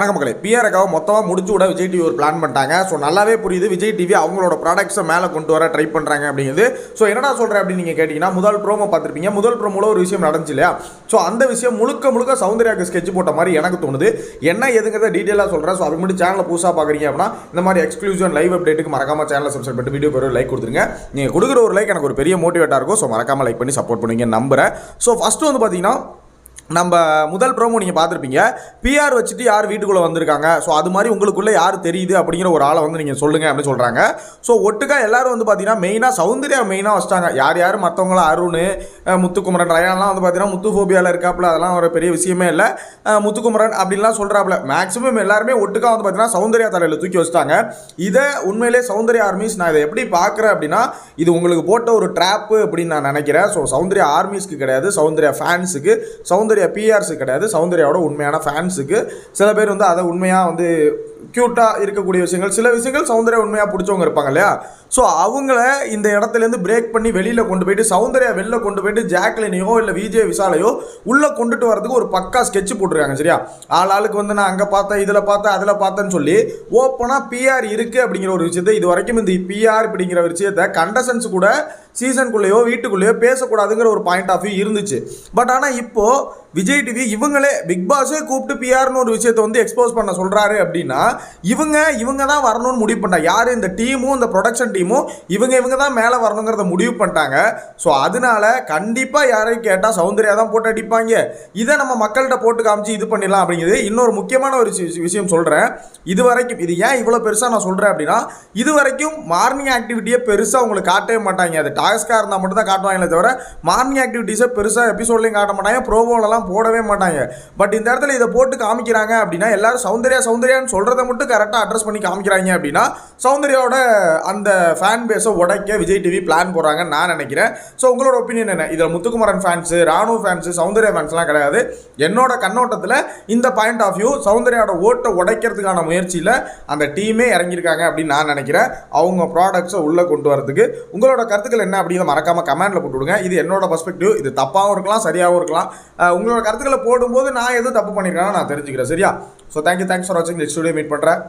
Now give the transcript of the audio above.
வணக்கம் மக்களே. பிஆர்க்காக மொத்தமாக முடிச்சு விட விஜய் டிவி ஒரு பிளான் பண்ணிட்டாங்க. ஸோ நல்லாவே புரியுது. விஜய் டிவி அவங்களோட ப்ராடக்ட்ஸை மேலே கொண்டு வர ட்ரை பண்ணுறாங்க அப்படிங்கிறது ஸோ என்னடா சொல்கிறேன் அப்படின்னு நீங்கள் கேட்டிங்கன்னா முதல் ப்ரோமோ பார்த்துருப்பீங்க. முதல் ப்ரோமோல ஒரு விஷயம் நடந்துச்சு இல்லையா? ஸோ அந்த விஷயம் முழுக்க முழுக்க சௌந்தர்யாவுக்கு ஸ்கெட்ச் போட்ட மாதிரி எனக்கு தோணுது. என்ன எதுங்கிறத டீட்டெயிலாக சொல்கிறேன் ஸோ அதுக்கு மட்டும் சேனலை புதுசாக பார்க்குறீங்க அப்படின்னா இந்த மாதிரி எக்ஸ்க்ளூசிவ் லைவ் அப்டேட்டுக்கு மறக்காமல் சேனலை சப்ஸ்கிரைப் பண்ணிட்டு வீடியோ ஒரு லைக் கொடுத்துருங்க. நீங்கள் கொடுக்குற ஒரு லைக் எனக்கு ஒரு பெரிய மோட்டிவேட்டாக இருக்கும். ஸோ மறக்காமல் லைக் பண்ணி சப்போர்ட் பண்ணுவீங்க நம்புறேன். ஸோ ஃபஸ்ட்டு வந்து பார்த்தீங்கன்னா நம்ம முதல் ப்ரோமோ நீங்கள் பார்த்துருப்பீங்க. பிஆர் வச்சுட்டு யார் வீட்டுக்குள்ளே வந்திருக்காங்க? ஸோ அது மாதிரி உங்களுக்குள்ளே யார் தெரியுது அப்படிங்கிற ஒரு ஆளை வந்து நீங்கள் சொல்லுங்கள் அப்படின்னு சொல்கிறாங்க ஸோ ஒட்டுக்கா எல்லாரும் வந்து பார்த்தீங்கன்னா மெயினாக சௌந்தர்யா மெயினாக வச்சிட்டாங்க. யார் யார் மற்றவங்களாம் அருண் முத்துக்குமரன் ரயான்லாம் வந்து பார்த்தீங்கன்னா முத்து ஃபோபியாவில் இருக்காப்புல. அதெல்லாம் ஒரு பெரிய விஷயமே இல்லை. முத்துக்குமரன் அப்படின்லாம் சொல்கிறாப்புல மேக்ஸிமம் எல்லாருமே ஒட்டுக்கா வந்து பார்த்தீங்கன்னா சௌந்தர்யா தலையில் தூக்கி வச்சிட்டாங்க. இதை உண்மையிலே சௌந்தர்யா ஆர்மிஸ் நான் இதை எப்படி பார்க்குறேன் அப்படின்னா இது உங்களுக்கு போட்ட ஒரு ட்ராப்பு அப்படின்னு நான் நினைக்கிறேன். ஸோ சௌந்தர்யா ஆர்மிஸ்க்கு கிடையாது. சௌந்தர்யா ஃபேன்ஸுக்கு சௌந்தர்யா பிஆர்ஸு கிடையாது. சௌந்தர்யாவோட உண்மையான ஃபேன்ஸுக்கு சில பேர் வந்து அதை உண்மையாக வந்து க்யூட்டாக இருக்கக்கூடிய விஷயங்கள் சில விஷயங்கள் சௌந்தர்யா உண்மையாக பிடிச்சவங்க இருப்பாங்க இல்லையா? ஸோ அவங்கள இந்த இடத்துலேருந்து பிரேக் பண்ணி வெளியில் கொண்டு போயிட்டு சௌந்தர்யா வெளில கொண்டு போயிட்டு ஜாக்லினையோ இல்லை விஜய் விசாலையோ உள்ளே கொண்டுட்டு வரதுக்கு ஒரு பக்கா ஸ்கெட்ச் போட்டிருக்காங்க சரியா? ஆள் ஆளுக்கு வந்து நான் அங்கே பார்த்தேன் இதில் பார்த்தேன் அதில் பார்த்தேன்னு சொல்லி ஓப்பனாக பிஆர் இருக்குது அப்படிங்கிற ஒரு விஷயத்தை இது வரைக்கும் இந்த பிஆர் அப்படிங்கிற விஷயத்தை கண்டசன்ஸ் கூட சீசனுக்குள்ளேயோ வீட்டுக்குள்ளேயோ பேசக்கூடாதுங்கிற ஒரு பாயிண்ட் ஆஃப் வியூ இருந்துச்சு. பட் ஆனால் இப்போது விஜய் டிவி இவங்களே பிக் பாஸே கூப்பிட்டு பிஆர்னு ஒரு விஷயத்தை வந்து எக்ஸ்போஸ் பண்ண சொல்கிறாரு அப்படின்னா இவங்க இவங்க தான் வரணும்னு முடிவு பண்ணிட்டாங்க யார் இந்த டீமும் இந்த ப்ரொடக்ஷன் டீமும் இவங்க இவங்க தான் மேலே வரணுங்கிறத முடிவு பண்ணிட்டாங்க. ஸோ அதனால கண்டிப்பாக யாரையும் கேட்டால் சௌந்தர்யா தான் போட்டு அடிப்பாங்க. இதை நம்ம மக்கள்கிட்ட போட்டு காமிச்சு இது பண்ணிடலாம் அப்படிங்கிறது இன்னொரு முக்கியமான ஒரு விஷயம் சொல்கிறேன் இது வரைக்கும் இது ஏன் இவ்வளோ பெருசாக நான் சொல்கிறேன் அப்படின்னா இது வரைக்கும் மார்னிங் ஆக்டிவிட்டியை பெருசாக உங்களுக்கு காட்டவே மாட்டாங்க. அது டாஸ்க்காக இருந்தால் மட்டும் தான் காட்டுவாங்களே தவிர மார்னிங் ஆக்டிவிட்டீஸை பெருசாக எபிசோட்லையும் காட்ட மாட்டாங்க ப்ரோவோலலாம் போடவே மாட்டாங்க. பட் இந்த இடத்துல இதை போட்டு காமிக்கிறாங்க அப்படின்னா எல்லாரும் சௌந்தர்யா சௌந்தர்யான்னு சொல்கிறத மட்டும் கரெக்டாக அட்ரஸ் பண்ணி காமிக்கிறாங்க அப்படின்னா சௌந்தர்யாவோட அந்த ஃபேன் பேஸை உடைக்க விஜய் டிவி பிளான் போடுறாங்கன்னு நான் நினைக்கிறேன். ஸோ உங்களோட ஒப்பீனியன் என்ன? இதில் முத்துக்குமரன் ஃபேன்ஸு ராணு ஃபேன்ஸு சௌந்தர்யா ஃபேன்ஸ்லாம் கிடையாது. என்னோட கண்ணோட்டத்தில் இந்த பாயிண்ட் ஆஃப் வியூ சௌந்தர்யாவோட ஓட்டை உடைக்கிறதுக்கான முயற்சியில் அந்த டீமே இறங்கியிருக்காங்க அப்படின்னு நான் நினைக்கிறேன். அவங்க ப்ராடக்ட்ஸை உள்ளே கொண்டு வரதுக்கு. உங்களோட கருத்துக்கள் என்ன? அப்படிங்கிறத மறக்காமல் கமெண்ட்டில் போட்டு விடுங்க இது என்னோட பர்ஸ்பெக்டிவ் இது தப்பாகவும் இருக்கலாம் சரியாகவும் இருக்கலாம். உங்களோட கருத்துக்களை போடும்போது நான் எதுவும் தப்பு பண்ணிக்கிறேன்னு நான் தெரிஞ்சுக்கிறேன். சரியா? So thank you thanks for வாட்சிங் நெக்ஸ்ட் வீடியோ மீட் பண்ணுறேன்